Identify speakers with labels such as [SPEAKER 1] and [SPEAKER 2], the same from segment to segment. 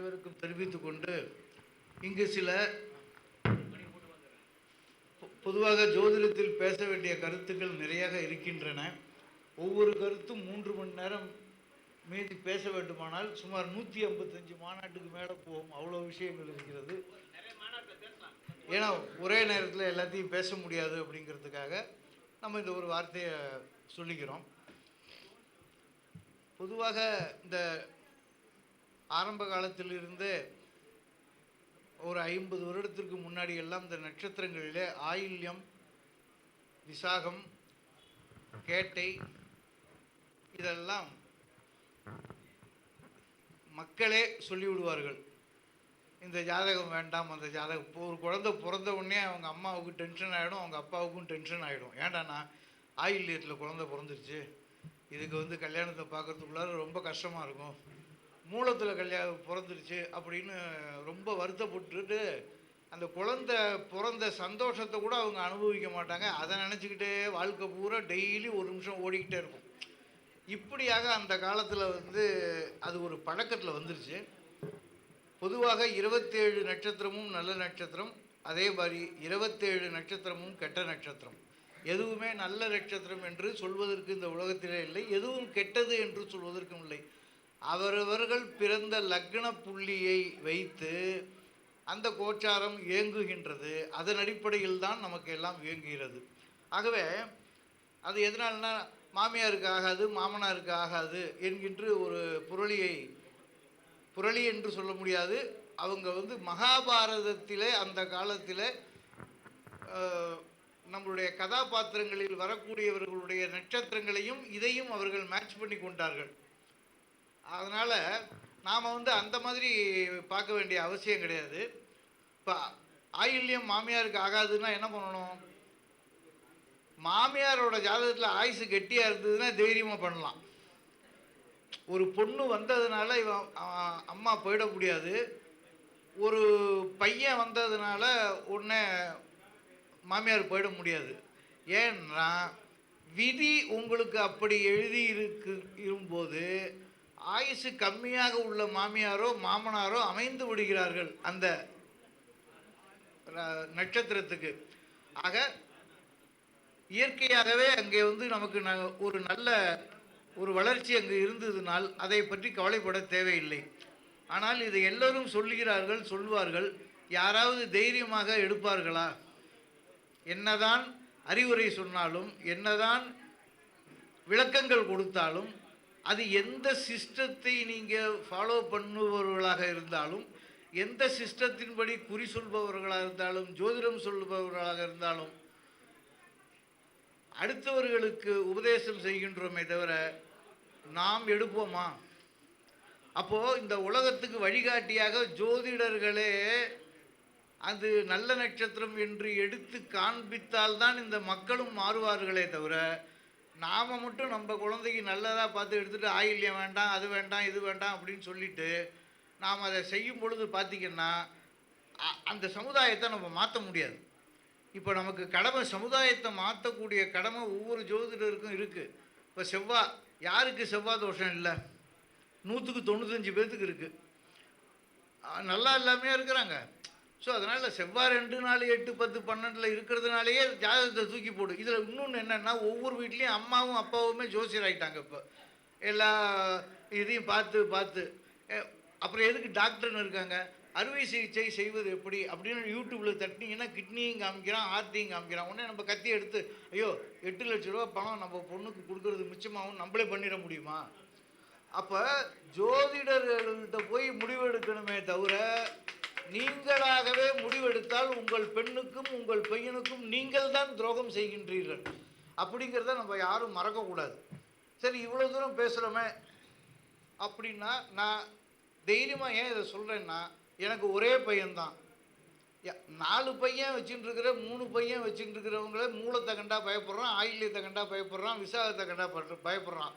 [SPEAKER 1] அனைவருக்கும் தெரிவித்துக் கொண்டு இங்கு சில பொ- பொதுவாக ஜோதிடத்தில் பேச வேண்டிய கருத்துக்கள் நிறையாக இருக்கின்றன. ஒவ்வொரு கருத்தும் மூன்று மணி நேரம் மீதி பேச வேண்டுமானால் சுமார் நூற்றி ஐம்பத்தஞ்சு மாநாட்டுக்கு மேலே போகும் அவ்வளோ விஷயங்கள் இருக்கிறது. ஏன்னா ஒரே நேரத்தில் எல்லாத்தையும் பேச முடியாது அப்படிங்கிறதுக்காக நம்ம இந்த ஒரு வார்த்தையை சொல்லிக்கிறோம். பொதுவாக இந்த ஆரம்ப காலத்திலிருந்தே ஒரு ஐம்பது வருடத்திற்கு முன்னாடி எல்லாம் இந்த நட்சத்திரங்களிலே ஆயில்யம் விசாகம் கேட்டை இதெல்லாம் மக்களே சொல்லிவிடுவார்கள். இந்த ஜாதகம் வேண்டாம் அந்த ஜாதகம் ஒரு குழந்தை பிறந்த உடனே அவங்க அம்மாவுக்கு டென்ஷன் ஆகிடும் அவங்க அப்பாவுக்கும் டென்ஷன் ஆகிடும் ஏன்டாண்ணா ஆயில்யத்தில் குழந்தை பிறந்துருச்சு. இதுக்கு வந்து கல்யாணத்தை பார்க்குறதுக்குள்ளார ரொம்ப கஷ்டமாக இருக்கும். மூலத்தில் கல்யாணம் பிறந்துருச்சு அப்படின்னு ரொம்ப வருத்தப்பட்டுட்டு அந்த குழந்தை பிறந்த சந்தோஷத்தை கூட அவங்க அனுபவிக்க மாட்டாங்க. அதை நினச்சிக்கிட்டே வாழ்க்கை பூரா டெய்லி ஒரு நிமிஷம் ஓடிக்கிட்டே இருக்கும். இப்படியாக அந்த காலத்தில் வந்து அது ஒரு பழக்கத்தில் வந்துருச்சு. பொதுவாக இருபத்தேழு நட்சத்திரமும் நல்ல நட்சத்திரம் அதே மாதிரி இருபத்தேழு நட்சத்திரமும் கெட்ட நட்சத்திரம். எதுவுமே நல்ல நட்சத்திரம் என்று சொல்வதற்கு இந்த உலகத்திலே இல்லை எதுவும் கெட்டது என்று சொல்வதற்கும் இல்லை. அவரவர்கள் பிறந்த லக்ன புள்ளியை வைத்து அந்த கோச்சாரம் இயங்குகின்றது. அதன் அடிப்படையில் தான் நமக்கு எல்லாம் இயங்குகிறது. ஆகவே அது எதனால்னா மாமியாருக்கு ஆகாது மாமனாருக்கு ஆகாது என்கின்ற ஒரு புரளியை புரளி என்று சொல்ல முடியாது. அவங்க வந்து மகாபாரதத்திலே அந்த காலத்தில் நம்மளுடைய கதாபாத்திரங்களில் வரக்கூடியவர்களுடைய நட்சத்திரங்களையும் இதையும் அவர்கள் மேட்ச் பண்ணி கொண்டார்கள். அதனால் நாம் வந்து அந்த மாதிரி பார்க்க வேண்டிய அவசியம் கிடையாது. இப்போ ஆயுள்யம் மாமியாருக்கு ஆகாதுன்னா என்ன பண்ணணும்? மாமியாரோட ஜாதகத்தில் ஆயுசு கெட்டியாக இருந்ததுன்னா தைரியமாக பண்ணலாம். ஒரு பொண்ணு வந்ததுனால இவன் அம்மா போயிட முடியாது. ஒரு பையன் வந்ததுனால உடனே மாமியார் போயிட முடியாது. ஏன்னா விதி உங்களுக்கு அப்படி எழுதி இருக்கு இருக்கும்போது ஆயுசு கம்மியாக உள்ள மாமியாரோ மாமனாரோ அமைந்து விடுகிறார்கள் அந்த ர- நட்சத்திரத்துக்கு. ஆக இயற்கையாகவே அங்கே வந்து நமக்கு ந- ஒரு நல்ல ஒரு வளர்ச்சி அங்கு இருந்ததுனால் அதை பற்றி கவலைப்பட தேவையில்லை. ஆனால் இதை எல்லோரும் சொல்லுகிறார்கள் சொல்வார்கள். யாராவது தைரியமாக எடுப்பார்களா? என்னதான் அறிவுரை சொன்னாலும் என்னதான் விளக்கங்கள் கொடுத்தாலும் அது எந்த சிஸ்டத்தை நீங்கள் ஃபாலோ பண்ணுபவர்களாக இருந்தாலும் எந்த சிஸ்டத்தின்படி குறி சொல்பவர்களாக இருந்தாலும் ஜோதிடம் சொல்பவர்களாக இருந்தாலும் அடுத்தவர்களுக்கு உபதேசம் செய்கின்றோமே தவிர நாம் எடுப்போமா? அப்போது இந்த உலகத்துக்கு வழிகாட்டியாக ஜோதிடர்களே அது நல்ல நட்சத்திரம் என்று எடுத்து காண்பித்தால்தான் இந்த மக்களும் மாறுவார்களே தவிர நாம் மட்டும் நம்ம குழந்தைக்கு நல்லதாக பார்த்து எடுத்துகிட்டு ஆயில்யம் வேண்டாம் அது வேண்டாம் இது வேண்டாம் அப்படின்னு சொல்லிட்டு நாம் அதை செய்யும் பொழுது பார்த்திங்கன்னா அ- அந்த சமுதாயத்தை நம்ம மாற்ற முடியாது. இப்போ நமக்கு கடமை சமுதாயத்தை மாற்றக்கூடிய கடமை ஒவ்வொரு ஜோதிடருக்கும் இருக்குது இப்போ செவ்வாய் யாருக்கு செவ்வாய் தோஷம் இல்லை? நூற்றுக்கு தொண்ணூத்தஞ்சு பேர்த்துக்கு இருக்குது நல்லா இல்லாமையாக இருக்கிறாங்க. ஸோ அதனால் செவ்வாய் ரெண்டு நாலு எட்டு பத்து பன்னெண்டில் இருக்கிறதுனாலேயே ஜாதகத்தை தூக்கி போடு. இதில் இன்னொன்று என்னென்னா ஒவ்வொரு வீட்லேயும் அம்மாவும் அப்பாவுமே ஜோசியர் ஆகிட்டாங்க இப்போ. எல்லா இதையும் பார்த்து பார்த்து. அப்புறம் எதுக்கு டாக்டர்னு இருக்காங்க? அறுவை சிகிச்சை செய்வது எப்படி? அப்படின்னு யூடியூப்பில் தட்டினீங்கன்னா கிட்னியும் காமிக்கிறான் ஆர்த்தியும் காமிக்கிறான். உடனே நம்ம கத்தி எடுத்து ஐயோ எட்டு லட்ச ரூபா பணம் நம்ம பொண்ணுக்கு கொடுக்கறது மிச்சமாகவும் நம்மளே பண்ணிட முடியுமா? அப்போ ஜோதிடர்கள்கிட்ட போய் முடிவெடுக்கணுமே தவிர நீங்களாகவே முடிவெடுத்தால் உங்கள் பெண்ணுக்கும் உங்கள் பையனுக்கும் நீங்கள் தான் துரோகம் செய்கின்றீர்கள். அப்படிங்கிறத நம்ம யாரும் மறக்கக்கூடாது. சரி இவ்வளோ தூரம் பேசுகிறோமே அப்படின்னா நான் தைரியமாக ஏன் இதை சொல்கிறேன்னா எனக்கு ஒரே பையன்தான். நாலு பையன் வச்சுட்டு இருக்கிற மூணு பையன் வச்சுட்டு இருக்கிறவங்கள மூலத்தை கண்டா பயப்படுறான் ஆயில்யத்தை கண்டா பயப்படுறான் விசாகத்தை கண்டா பயப்படுறான்.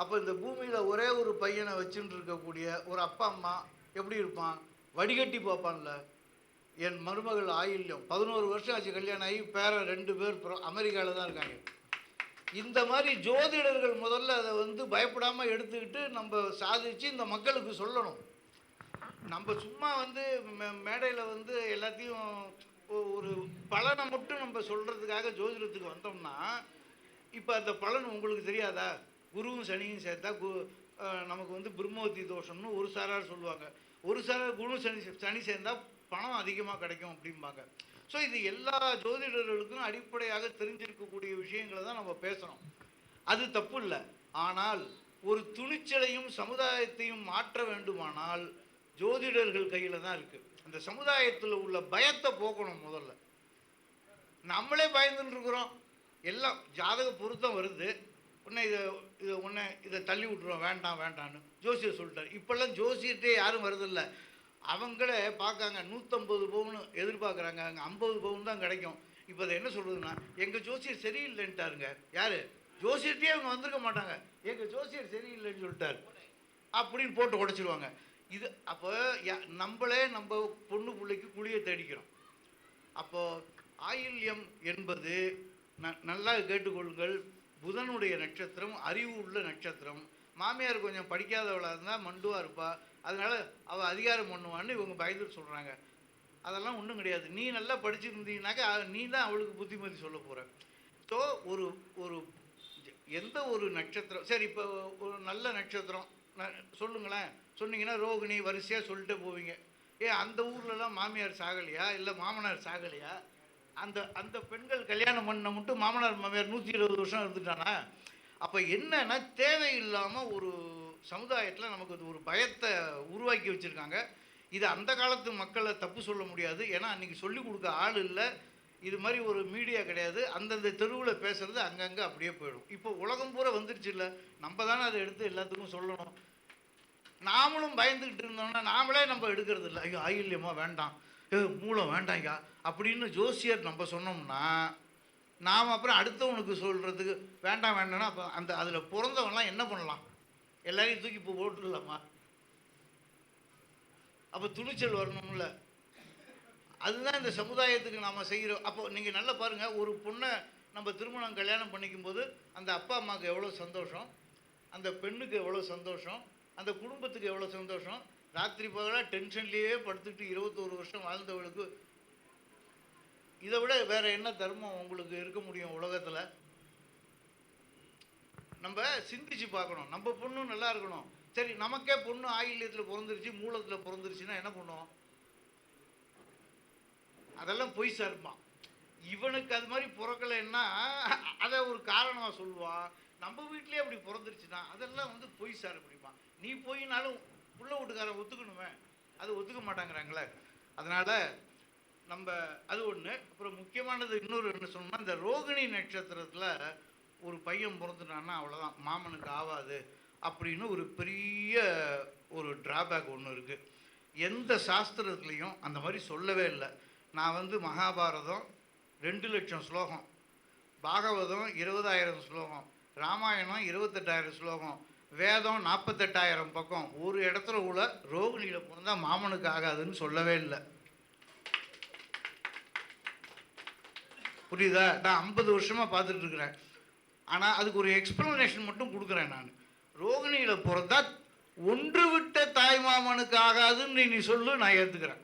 [SPEAKER 1] அப்போ இந்த பூமியில் ஒரே ஒரு பையனை வச்சுட்டு இருக்கக்கூடிய ஒரு அப்பா அம்மா எப்படி இருப்பான்? வடிகட்டி பார்ப்பான்ல. என் மருமகள் ஆயில்யம். பதினோரு வருஷம் ஆச்சு கல்யாணம் ஆகி பேரன் ரெண்டு பேர் அமெரிக்காவில் தான் இருக்காங்க. இந்த மாதிரி ஜோதிடர்கள் முதல்ல அதை வந்து பயப்படாமல் எடுத்துக்கிட்டு நம்ம சாதிச்சு இந்த மக்களுக்கு சொல்லணும். நம்ம சும்மா வந்து மேடையில் வந்து எல்லாத்தையும் ஒரு பலனை மட்டும் நம்ம சொல்கிறதுக்காக ஜோதிடத்துக்கு வந்தோம்னா இப்போ அந்த பலன் உங்களுக்கு தெரியாதா? குருவும் சனியும் சேர்த்தா கு நமக்கு வந்து பிரம்மவதி தோஷம்னு ஒரு சாரார் சொல்லுவாங்க. ஒரு சில குரு சனி சனி சேர்ந்தால் பணம் அதிகமாக கிடைக்கும் அப்படிம்பாங்க. ஸோ இது எல்லா ஜோதிடர்களுக்கும் அடிப்படையாக தெரிஞ்சிருக்கக்கூடிய விஷயங்களை தான் நம்ம பேசுகிறோம் அது தப்பு இல்லை. ஆனால் ஒரு துணிச்சலையும் சமுதாயத்தையும் மாற்ற வேண்டுமானால் ஜோதிடர்கள் கையில் தான் இருக்குது அந்த சமுதாயத்தில் உள்ள பயத்தை போக்கணும் முதல்ல. நம்மளே பயந்துட்டு இருக்கிறோம். எல்லாம் ஜாதக பொருத்தம் வருது. உன்னை இதை இதை உன்னை இதை தள்ளி விட்ருவோம் வேண்டாம் வேண்டான்னு ஜோசியர் சொல்லிட்டார். இப்போல்லாம் ஜோசியர்கிட்டே யாரும் வரதில்லை அவங்களே பார்க்காங்க நூற்றம்பது பவுன் எதிர்பார்க்குறாங்க அங்கே ஐம்பது பவுன் தான் கிடைக்கும். இப்போ அதை என்ன சொல்கிறதுன்னா எங்கள் ஜோசியர் சரியில்லைன்ட்டாருங்க. யார்? ஜோசியர்கிட்டே அவங்க வந்திருக்க மாட்டாங்க. எங்கள் ஜோசியர் சரியில்லைன்னு சொல்லிட்டார். அப்படின்னு போட்டு உடச்சிடுவாங்க இது அப்போ யா- நம்மளே நம்ம பொண்ணு பிள்ளைக்கு குழியை தேடிக்கிறோம். அப்போது ஆயில்யம் என்பது ந- நல்லா கேட்டுக்கொள்ளுங்கள். புதனுடைய நட்சத்திரம் அறிவு உள்ள நட்சத்திரம். மாமியார் கொஞ்சம் படிக்காதவளாக இருந்தால் மண்டுவா இருப்பா. அதனால் அவள் அதிகாரம் பண்ணுவான்னு இவங்க பயந்துட்டு சொல்கிறாங்க அதெல்லாம் ஒன்றும் கிடையாது. நீ நல்லா படிச்சிருந்தீங்கனாக்கா நீ தான் அவளுக்கு புத்திமதி சொல்ல போகிற ஸோ ஒரு ஒரு எந்த ஒரு நட்சத்திரம் சரி இப்போ ஒரு நல்ல நட்சத்திரம். ந- சொல்லுங்களேன். சொன்னீங்கன்னா ரோகிணி வரிசையாக சொல்லிட்டே போவீங்க. ஏ அந்த ஊர்லலாம் மாமியார் சாகலையா? இல்லை மாமனார் சாகலையா? அந்த அந்த பெண்கள் கல்யாணம் பண்ண மட்டும் மாமனார் மாமியார் நூற்றி இருபது வருஷம் இருந்துட்டானா? அப்போ என்னன்னா தேவையில்லாமல் ஒரு சமுதாயத்தில் நமக்கு அது ஒரு பயத்தை உருவாக்கி வச்சுருக்காங்க. இது அந்த காலத்து மக்களை தப்பு சொல்ல முடியாது. ஏன்னா அன்றைக்கி சொல்லிக் கொடுக்க ஆள் இல்லை. இது மாதிரி ஒரு மீடியா கிடையாது. அந்தந்த தெருவில் பேசுகிறது அங்கங்கே அப்படியே போயிடும். இப்போ உலகம் பூரா வந்துருச்சு இல்லை. நம்ம தானே அதை எடுத்து எல்லாத்துக்கும் சொல்லணும். நாமளும் பயந்துக்கிட்டு இருந்தோம்னா நாமளே நம்ம எடுக்கிறது இல்லை. ஐயோ ஆயில்யமாக வேண்டாம். ஏ மூலம் வேண்டாங்க அப்படின்னு ஜோசியர் நம்ம சொன்னோம்னா நாம் அப்புறம் அடுத்தவனுக்கு சொல்கிறதுக்கு வேண்டாம் வேண்டாம்னா அப்போ அந்த அதில் பிறந்தவன்லாம் என்ன பண்ணலாம்? எல்லாரையும் தூக்கி இப்போ போட்டுடலாமா? அப்போ துணிச்சல் வரணும்ல. அதுதான் இந்த சமுதாயத்துக்கு நாம் செய்கிறோம் அப்போ நீங்கள் நல்லா பாருங்கள் ஒரு பொண்ணை நம்ம திருமணம் கல்யாணம் பண்ணிக்கும் போது அந்த அப்பா அம்மாவுக்கு எவ்வளோ சந்தோஷம்? அந்த பெண்ணுக்கு எவ்வளோ சந்தோஷம்? அந்த குடும்பத்துக்கு எவ்வளோ சந்தோஷம்? ராத்திரி பகலாக டென்ஷன்லேயே படுத்துட்டு இருபத்தோரு வருஷம் வாழ்ந்தவளுக்கு இதை விட வேறு என்ன தர்மம் உங்களுக்கு இருக்க முடியும் உலகத்தில்? நம்ம சிந்திச்சு பார்க்கணும். நம்ம பொண்ணும் நல்லா இருக்கணும். சரி நமக்கே பொண்ணு ஆயில்யத்தில் பிறந்துருச்சு மூலத்தில் பிறந்துருச்சுன்னா என்ன பண்ணுவோம் அதெல்லாம் பொய் சார்பான் இவனுக்கு அது மாதிரி பிறக்கலைன்னா அதை ஒரு காரணமாக சொல்லுவான். நம்ம வீட்லேயே அப்படி பிறந்துருச்சுன்னா அதெல்லாம் வந்து பொய் சார் அப்படிப்பான் நீ போயினாலும் உள்ள வீட்டுக்காரன் ஒத்துக்கணுமே? அது ஒத்துக்க மாட்டாங்கிறாங்களே. அதனால் நம்ம அது ஒன்று அப்புறம் முக்கியமானது இன்னொரு என்ன சொன்னோம்னா இந்த ரோகிணி நட்சத்திரத்தில் ஒரு பையன் பிறந்துட்டான்னா அவ்வளோதான் மாமனுக்கு ஆகாது அப்படின்னு ஒரு பெரிய ஒரு டிராபேக் ஒன்று இருக்குது எந்த சாஸ்திரத்துலேயும் அந்த மாதிரி சொல்லவே இல்லை. நான் வந்து மகாபாரதம் ரெண்டு லட்சம் ஸ்லோகம் பாகவதம் இருபதாயிரம் ஸ்லோகம் ராமாயணம் இருபத்தெட்டாயிரம் ஸ்லோகம் வேதம் நாற்பத்தெட்டாயிரம் பக்கம். ஒரு இடத்துல உள்ள ரோகிணியில் பிறந்தா மாமனுக்கு ஆகாதுன்னு சொல்லவே இல்லை. புரியுதா? நான் ஐம்பது வருஷமாக பார்த்துட்டு இருக்கிறேன். ஆனால் அதுக்கு ஒரு எக்ஸ்ப்ளனேஷன் மட்டும் கொடுக்குறேன் நான். ரோகிணியில் பிறந்தா ஒன்று விட்ட தாய்மாமனுக்கு ஆகாதுன்னு நீ சொல்லு நான் ஏற்றுக்கிறேன்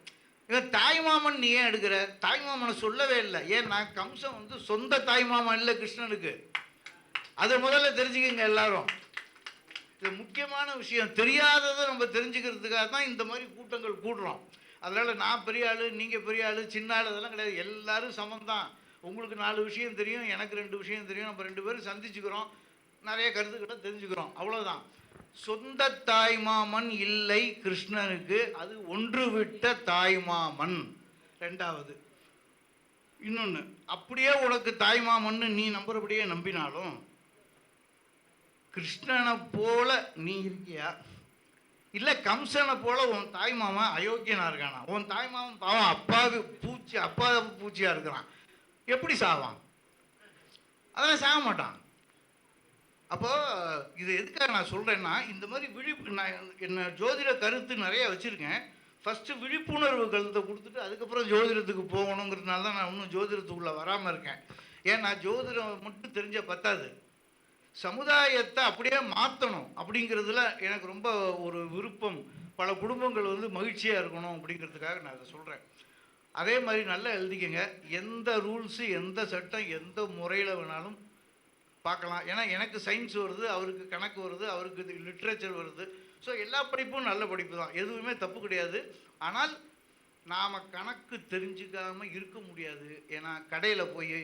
[SPEAKER 1] இவன் தாய்மாமன் நீ ஏன் எடுக்கிற? தாய்மாமனை சொல்லவே இல்லை. ஏன்னா கம்சன் வந்து சொந்த தாய்மாமன் இல்லை கிருஷ்ணனுக்கு. அதை முதல்ல தெரிஞ்சுக்கங்க எல்லாரும். முக்கியமான விஷயம். தெரியாததை நம்ம தெரிஞ்சுக்கிறதுக்காக தான் இந்த மாதிரி கூட்டங்கள் கூடுறோம். அதனால் நான் பெரிய ஆள் நீங்கள் பெரிய ஆள் சின்ன ஆள் அதெல்லாம் கிடையாது. எல்லோரும் சமம் தான். உங்களுக்கு நாலு விஷயம் தெரியும் எனக்கு ரெண்டு விஷயம் தெரியும். நம்ம ரெண்டு பேரும் சந்திச்சுக்கிறோம். நிறைய கருத்துக்களை தெரிஞ்சுக்கிறோம். அவ்வளோதான் சொந்த தாய்மாமன் இல்லை கிருஷ்ணனுக்கு அது ஒன்று விட்ட தாய்மாமன். ரெண்டாவது. இன்னொன்று அப்படியே உனக்கு தாய்மாமன்னு நீ நம்புறபடியே நம்பினாலும் கிருஷ்ணனை போல நீ இருக்கியா? இல்லை கம்சனை போல உன் தாய் மாமன் அயோக்கியனா இருக்கானா? உன் தாய் மாமன் பாவம் அப்பாவு பூச்சி அப்பா பூச்சியாக இருக்கிறான். எப்படி சாவான்? அதெல்லாம் சாக மாட்டான். அப்போ இது எதுக்காக நான் சொல்கிறேன்னா இந்த மாதிரி விழிப்பு நான் என்ன ஜோதிட கருத்து நிறைய வச்சுருக்கேன். ஃபஸ்ட்டு விழிப்புணர்வு கருத்தை கொடுத்துட்டு அதுக்கப்புறம் ஜோதிடத்துக்கு போகணுங்கிறதுனால தான் நான் இன்னும் ஜோதிடத்துக்குள்ளே வராமல் இருக்கேன். ஏன்னா ஜோதிடம் மட்டும் தெரிஞ்ச பத்தாது. சமுதாயத்தை அப்படியே மாற்றணும் அப்படிங்கிறதுல எனக்கு ரொம்ப ஒரு விருப்பம். பல குடும்பங்கள் வந்து மகிழ்ச்சியாக இருக்கணும் அப்படிங்கிறதுக்காக நான் அதை சொல்கிறேன் அதே மாதிரி நல்லா எழுதிக்கங்க. எந்த ரூல்ஸு எந்த சட்டம் எந்த முறையில் வேணாலும் பார்க்கலாம். ஏன்னா எனக்கு சயின்ஸ் வருது அவருக்கு கணக்கு வருது அவருக்கு லிட்ரேச்சர் வருது. ஸோ எல்லா படிப்பும் நல்ல படிப்பு தான். எதுவுமே தப்பு கிடையாது. ஆனால் நாம் கணக்கு தெரிஞ்சுக்காமல் இருக்க முடியாது. ஏன்னா கடையில் போய்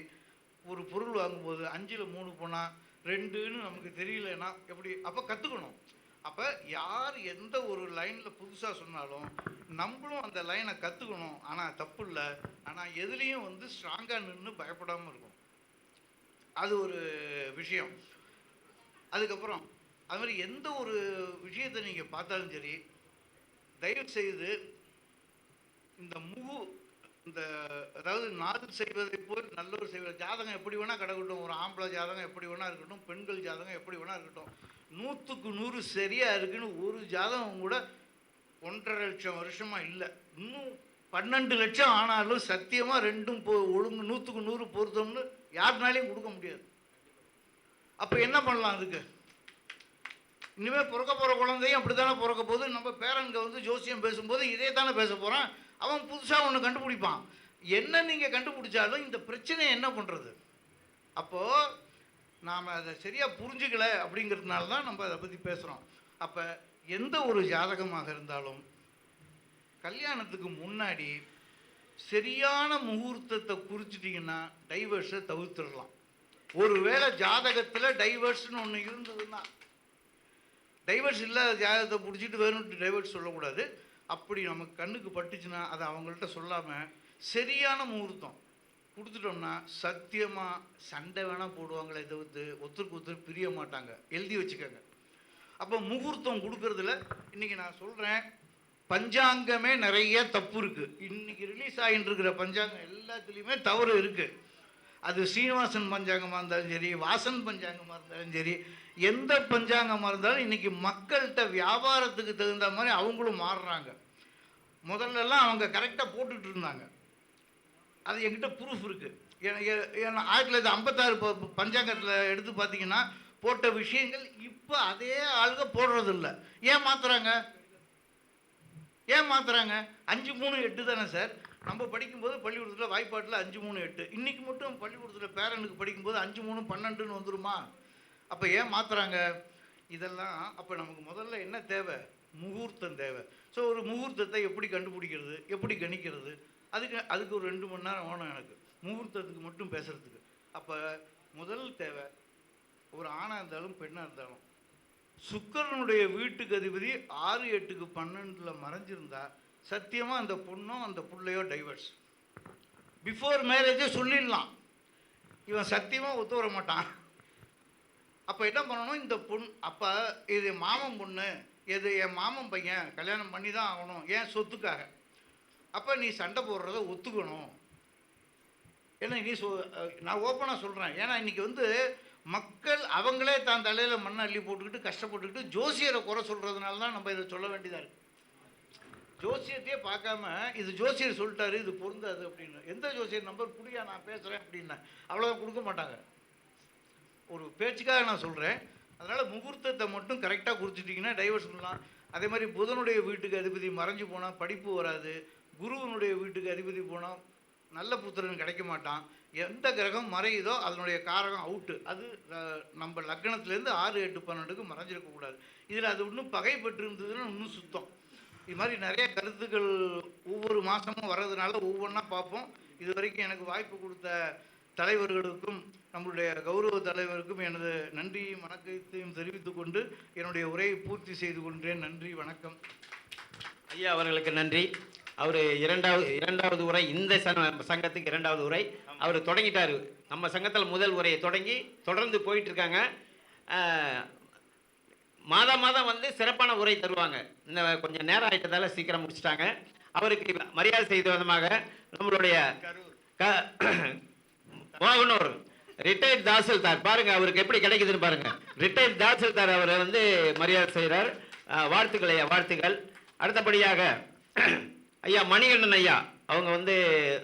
[SPEAKER 1] ஒரு பொருள் வாங்கும்போது அஞ்சில் மூணு போனால் ரெண்டுன்னு நமக்கு தெரியலன்னா எப்படி? அப்போ கற்றுக்கணும் அப்போ யார் எந்த ஒரு லைனில் புதுசாக சொன்னாலும் நம்மளும் அந்த லைனை கற்றுக்கணும் ஆனால் தப்பு இல்லை. ஆனால் எதுலேயும் வந்து ஸ்ட்ராங்காக நின்று பயப்படாமல் இருக்கும் அது ஒரு விஷயம். அதுக்கப்புறம் அது மாதிரி எந்த ஒரு விஷயத்தை நீங்கள் பார்த்தாலும் சரி தயவு செய்து இந்த முகு இந்த அதாவது நாது செய்வதை போல் நல்லவர் செய்வது ஜாதகம் எப்படி வேணால் கிடக்கட்டும் ஒரு ஆம்பளை ஜாதகம் எப்படி வேணால் இருக்கட்டும் பெண்கள் ஜாதகம் எப்படி வேணால் இருக்கட்டும் நூற்றுக்கு நூறு சரியாக இருக்குன்னு ஒரு ஜாதகம் கூட ஒன்றரை லட்சம் வருஷமாக இல்லை. இன்னும் பன்னெண்டு லட்சம் ஆனாலும் சத்தியமாக ரெண்டும் போ ஒழுங்கு நூற்றுக்கு நூறு பொருத்தம்னு யாருனாலையும் கொடுக்க முடியாது. அப்போ என்ன பண்ணலாம் அதுக்கு? இனிமேல் பிறக்க போகிற குழந்தையும் அப்படி தானே பிறக்க போகுது? நம்ம பேரன்கள் வந்து ஜோசியம் பேசும்போது இதே தானே பேச போகிறான் அவன் புதுசாக ஒன்று கண்டுபிடிப்பான். என்ன நீங்கள் கண்டுபிடிச்சாலும் இந்த பிரச்சனையை என்ன பண்ணுறது அப்போது நாம் அதை சரியாக புரிஞ்சுக்கல அப்படிங்கிறதுனால தான் நம்ம அதை பற்றி பேசுகிறோம் அப்போ எந்த ஒரு ஜாதகமாக இருந்தாலும் கல்யாணத்துக்கு முன்னாடி சரியான முகூர்த்தத்தை குறிச்சிட்டிங்கன்னா டைவர்ஸை தவிர்த்துடலாம். ஒருவேளை ஜாதகத்தில் டைவர்ஸ்னு ஒன்று இருந்ததுன்னா டைவர்ஸ் இல்லாத ஜாதகத்தை பிடிச்சிட்டு வேணும்ட்டு டைவர்ஸ் சொல்லக்கூடாது. அப்படி நமக்கு கண்ணுக்கு பட்டுச்சுன்னா அதை அவங்கள்ட்ட சொல்லாமல் சரியான முகூர்த்தம். கொடுத்துட்டோம்னா சத்தியமாக சண்டை வேணால் போடுவாங்களே தவிர்த்து ஒருத்தருக்கு ஒருத்தர் பிரிய மாட்டாங்க. எழுதி வச்சுக்கோங்க. அப்போ முகூர்த்தம் கொடுக்கறதுல இன்றைக்கி நான் சொல்கிறேன் பஞ்சாங்கமே நிறைய தப்பு இருக்குது இன்றைக்கி ரிலீஸ் ஆகிட்டு இருக்கிற பஞ்சாங்கம் எல்லாத்துலேயுமே தவறு இருக்குது அது சீனிவாசன் பஞ்சாங்கமாக இருந்தாலும் சரி வாசன் பஞ்சாங்கமாக இருந்தாலும் சரி எந்த பஞ்சாங்கமாக இருந்தாலும் இன்றைக்கி மக்கள்கிட்ட வியாபாரத்துக்கு தகுந்த மாதிரி அவங்களும் மாறுறாங்க. முதல்லலாம் அவங்க கரெக்டாக போட்டுட்டு இருந்தாங்க. அது என்கிட்ட ப்ரூஃப் இருக்குது ஏன்னா ஆயிரத்தி தொள்ளாயிரத்தி ஐம்பத்தாறு பஞ்சாங்கத்தில் எடுத்து பார்த்தீங்கன்னா போட்ட விஷயங்கள் இப்போ அதே ஆளுங்க போடுறதில்ல. ஏன் மாற்றுறாங்க ஏன் மாற்றுறாங்க அஞ்சு மூணு எட்டு தானே சார்? நம்ம படிக்கும்போது பள்ளிக்கூடத்தில் வாய்ப்பாட்டில் அஞ்சு மூணு எட்டு. இன்றைக்கி மட்டும் பள்ளிக்கூடத்தில் பேரனுக்கு படிக்கும்போது அஞ்சு மூணு பன்னெண்டுன்னு வந்துருமா? அப்போ ஏன் மாற்றுறாங்க இதெல்லாம் அப்போ நமக்கு முதல்ல என்ன தேவை? முகூர்த்தம் தேவை. ஸோ ஒரு முகூர்த்தத்தை எப்படி கண்டுபிடிக்கிறது? எப்படி கணிக்கிறது? அதுக்கு அதுக்கு ஒரு ரெண்டு மணி நேரம் வேணும் எனக்கு. முகூர்த்தத்துக்கு மட்டும் பேசுகிறதுக்கு அப்போ முதல் தேவை ஒரு ஆணாக இருந்தாலும் பெண்ணாக இருந்தாலும் சுக்கிரனுடைய வீட்டுக்கு அதிபதி ஆறு எட்டுக்கு பன்னெண்டில் மறைஞ்சிருந்தா சத்தியமாக அந்த பொண்ணும் அந்த புள்ளையோ டைவர்ஸ் பிஃபோர் மேரேஜே சொல்லிடலாம். இவன் சத்தியமாக ஒத்து வர மாட்டான். அப்போ என்ன பண்ணணும்? இந்த பொண் அப்போ இது மாமன் பொண்ணு இது என் மாமன் பையன் கல்யாணம் பண்ணி தான் ஆகணும். ஏன்? சொத்துக்காக. அப்போ நீ சண்டை போடுறத ஒத்துக்கணும். ஏன்னா நீ சொ நான் ஓப்பனாக சொல்கிறேன் ஏன்னா இன்றைக்கி வந்து மக்கள் அவங்களே தான் தலையில் மண்ணை அள்ளி போட்டுக்கிட்டு கஷ்டப்பட்டுக்கிட்டு ஜோசியரை குறை சொல்கிறதுனால தான் நம்ம இதை சொல்ல வேண்டியதாக இருக்குது ஜோசியத்தையே பார்க்காம இது ஜோசியர் சொல்லிட்டாரு இது பொருந்தாது அப்படின்னு. எந்த ஜோசியர் நம்பர் குடியா நான் பேசுகிறேன் அப்படின்னா அவ்வளோதான் கொடுக்க மாட்டாங்க. ஒரு பேச்சுக்காக நான் சொல்கிறேன் அதனால் முகூர்த்தத்தை மட்டும் கரெக்டாக குறிச்சிட்டிங்கன்னா டைவர்ஸ் பண்ணலாம். அதே மாதிரி புதனுடைய வீட்டுக்கு அதிபதி மறைஞ்சு போனால் படிப்பு வராது. குருவனுடைய வீட்டுக்கு அதிபதி போனால் நல்ல புத்திரன் கிடைக்க மாட்டான். எந்த கிரகம் மறையுதோ அதனுடைய காரகம் அவுட்டு அது நம்ம லக்னத்துலேருந்து ஆறு எட்டு பன்னெண்டுக்கு மறைஞ்சிருக்கக்கூடாது இதில் அது இன்னும் பகை பெற்றிருந்ததுன்னா இன்னும் சுத்தம். இது மாதிரி நிறைய கருத்துக்கள் ஒவ்வொரு மாதமும் வர்றதுனால ஒவ்வொன்றா பார்ப்போம். இது வரைக்கும் எனக்கு வாய்ப்பு கொடுத்த தலைவர்களுக்கும் நம்மளுடைய கௌரவ தலைவருக்கும் எனது நன்றியும் வணக்கத்தையும் தெரிவித்துக் கொண்டு என்னுடைய உரையை பூர்த்தி செய்து கொண்டேன் நன்றி வணக்கம்.
[SPEAKER 2] ஐயா அவர்களுக்கு நன்றி. அவர் இரண்டாவது இரண்டாவது உரை இந்த சங்க- சங்கத்துக்கு இரண்டாவது உரை. அவர் தொடங்கிட்டார். நம்ம சங்கத்தில் முதல் உரையை தொடங்கி தொடர்ந்து போயிட்டு இருக்காங்க. மாதம் மாதம் வந்து சிறப்பான உரை தருவாங்க. இந்த கொஞ்சம் நேரம் ஆயிட்டதால சீக்கிரம் முடிச்சிட்டாங்க. அவருக்கு மரியாதை செய்த விதமாக நம்மளுடைய க- மோகனூர் ரிட்டையர்ட் தாசில்தார் பாருங்க அவருக்கு எப்படி கிடைக்குதுன்னு பாருங்க. ரிட்டையர்ட் தாசில்தார் அவரை வந்து மரியாதை செய்கிறார் வாழ்த்துக்கள் ஐயா வாழ்த்துக்கள். அடுத்தபடியாக ஐயா மணிகண்டன் ஐயா அவங்க வந்து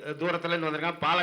[SPEAKER 2] தூரத்துலேருந்து வந்திருக்காங்க. பால